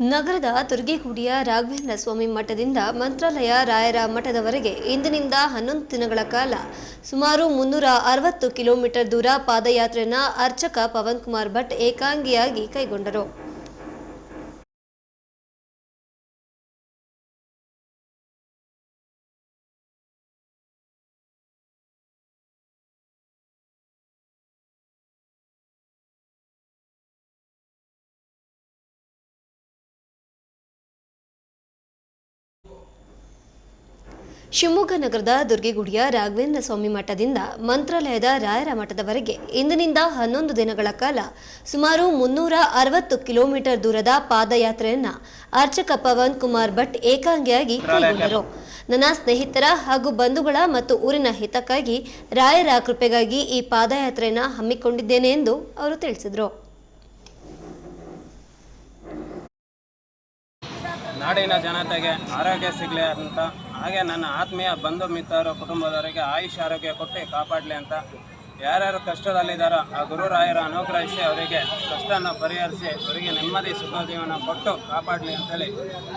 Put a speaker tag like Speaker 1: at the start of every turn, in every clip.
Speaker 1: ನಗರದ ತುರ್ಗಿಗುಡಿಯ ರಾಘವೇಂದ್ರ ಸ್ವಾಮಿ ಮಠದಿಂದ ಮಂತ್ರಾಲಯ ರಾಯರ ಮಠದವರೆಗೆ ಇಂದಿನಿಂದ ಹನ್ನೊಂದು ದಿನಗಳ ಕಾಲ ಸುಮಾರು ಮುನ್ನೂರ ಅರವತ್ತು ಕಿಲೋಮೀಟರ್ ದೂರ ಪಾದಯಾತ್ರೆಯನ್ನು ಅರ್ಚಕ ಪವನ್ ಕುಮಾರ್ ಭಟ್ ಏಕಾಂಗಿಯಾಗಿ ಕೈಗೊಂಡರು. ಶಿವಮೊಗ್ಗ ನಗರದ ದುರ್ಗಿಗುಡಿಯ ರಾಘವೇಂದ್ರ ಸ್ವಾಮಿ ಮಠದಿಂದ ಮಂತ್ರಾಲಯದ ರಾಯರ ಮಠದವರೆಗೆ ಇಂದಿನಿಂದ ಹನ್ನೊಂದು ದಿನಗಳ ಕಾಲ ಸುಮಾರು ಮುನ್ನೂರ ಅರವತ್ತು ಕಿಲೋಮೀಟರ್ ದೂರದ ಪಾದಯಾತ್ರೆಯನ್ನ ಅರ್ಚಕ ಪವನ್ ಕುಮಾರ್ ಭಟ್ ಏಕಾಂಗಿಯಾಗಿ ಕೈಗೊಂಡರು. ನನ್ನ ಸ್ನೇಹಿತರ ಹಾಗೂ ಬಂಧುಗಳ ಮತ್ತು ಊರಿನ ಹಿತಕ್ಕಾಗಿ ರಾಯರ ಕೃಪೆಗಾಗಿ ಈ ಪಾದಯಾತ್ರೆಯನ್ನು ಹಮ್ಮಿಕೊಂಡಿದ್ದೇನೆ ಎಂದು ಅವರು ತಿಳಿಸಿದರು.
Speaker 2: ನಾಡಿನ ಜನತೆಗೆ ಆರೋಗ್ಯ ಸಿಗಲಿ ಅಂತ ಹಾಗೆ ನನ್ನ ಆತ್ಮೀಯ ಬಂಧು ಮಿತ್ರರು ಕುಟುಂಬದವರಿಗೆ ಆಯುಷ್ ಆರೋಗ್ಯ ಕೊಟ್ಟು ಕಾಪಾಡಲಿ ಅಂತ ಯಾರ್ಯಾರು ಕಷ್ಟದಲ್ಲಿದ್ದಾರೋ ಆ ಗುರುರಾಯರ ಅನುಗ್ರಹಿಸಿ ಅವರಿಗೆ ಕಷ್ಟನ ಪರಿಹರಿಸಿ ಅವರಿಗೆ ನೆಮ್ಮದಿ ಸುಖ ಜೀವನ ಕೊಟ್ಟು ಕಾಪಾಡಲಿ ಅಂತೇಳಿ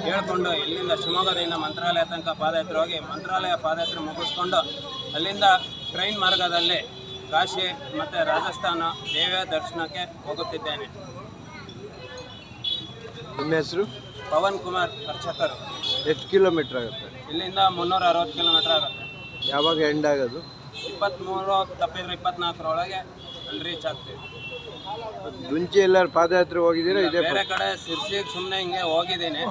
Speaker 2: ಹೇಳ್ಕೊಂಡು ಇಲ್ಲಿಂದ ಶಿವಮೊಗ್ಗದಿಂದ ಮಂತ್ರಾಲಯ ತನಕ ಪಾದಯಾತ್ರೆ ಹೋಗಿ ಮಂತ್ರಾಲಯ ಪಾದಯಾತ್ರೆ ಮುಗಿಸ್ಕೊಂಡು ಅಲ್ಲಿಂದ ಟ್ರೈನ್ ಮಾರ್ಗದಲ್ಲಿ ಕಾಶಿ ಮತ್ತು ರಾಜಸ್ಥಾನ ದೇವಿಯ ದರ್ಶನಕ್ಕೆ ಹೋಗುತ್ತಿದ್ದೇನೆ.
Speaker 3: ನಿಮ್ಮ ಹೆಸರು?
Speaker 2: ಪವನ್ ಕುಮಾರ್ ಅರ್ಚಕರು.
Speaker 3: ಎಷ್ಟು ಕಿಲೋಮೀಟ್ರ್ ಆಗುತ್ತೆ?
Speaker 2: ಇಲ್ಲಿಂದ ಮುನ್ನೂರ ಅರವತ್ತು ಕಿಲೋಮೀಟರ್ ಆಗುತ್ತೆ.
Speaker 3: ಯಾವಾಗ ಎಂಡ್ ಆಗೋದು?
Speaker 2: ಇಪ್ಪತ್ತ್ಮೂರು ತಪ್ಪಿದ್ರೆ ಇಪ್ಪತ್ನಾಲ್ಕರೊಳಗೆ ಅಲ್ಲಿ ರೀಚ್ ಆಗ್ತೀವಿ.
Speaker 3: ಮುಂಚೆ ಎಲ್ಲರೂ ಪಾದಯಾತ್ರೆ ಹೋಗಿದ್ದೀರಾ? ಇದೇ
Speaker 2: ಬೇರೆ ಕಡೆ ಸಿರ್ಸಿಗೆ ಸುಮ್ಮನೆ ಹಿಂಗೆ ಹೋಗಿದ್ದೀನಿ.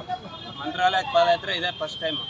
Speaker 2: ಮಂತ್ರಾಲಯಕ್ಕೆ ಪಾದಯಾತ್ರೆ ಇದೇ ಫಸ್ಟ್ ಟೈಮು